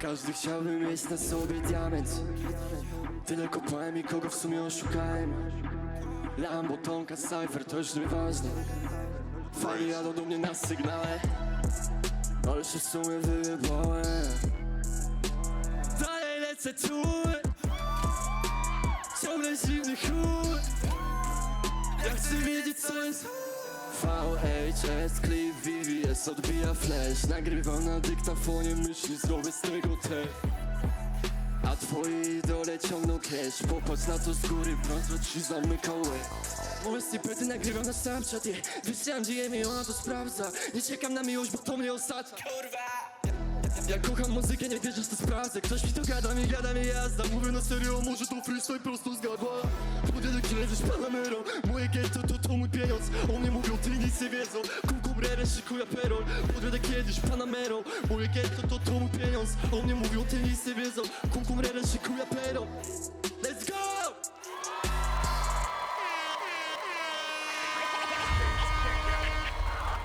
Każdy chciałby mieć na sobie diament. Tyle kopałem i kogo w sumie oszukałem. Lambo, Tonka, Cypher, to już nieważne. Fali jadą do mnie na sygnale. Ale się w sumie wyjebałem. Dalej lecę tu Ciągle zimny chuj Ja chcę wiedzieć co jest VHS, klip VVS, odbija flash. Nagrywam na dyktafonie myśli, zrobię z tego te A twoi idole ciągną cash. Popatrz na to z góry, prąd ci zamykał łeb. Moje snippety nagrywam na Snapchat yeah. Wysyłam DM i ona to sprawdza. Nie czekam na miłość, bo to mnie ostatnia ja kocham muzykę, nie wierzysz, to sprawdzę. Ktoś mi tu gada, mi gada, mi jazda. Mówię na serio, może to freestyle prosto zgadła. Podjadę kiedyś panamerą Moje getto to to mój pieniądz. O mnie nie wiedzą Kum rere, szykuję perol Podjadę kiedyś panamerą. Moje getto to to mój pieniądz O mnie mówią, ty nic nie wiedzą Kum rere, szykuję perol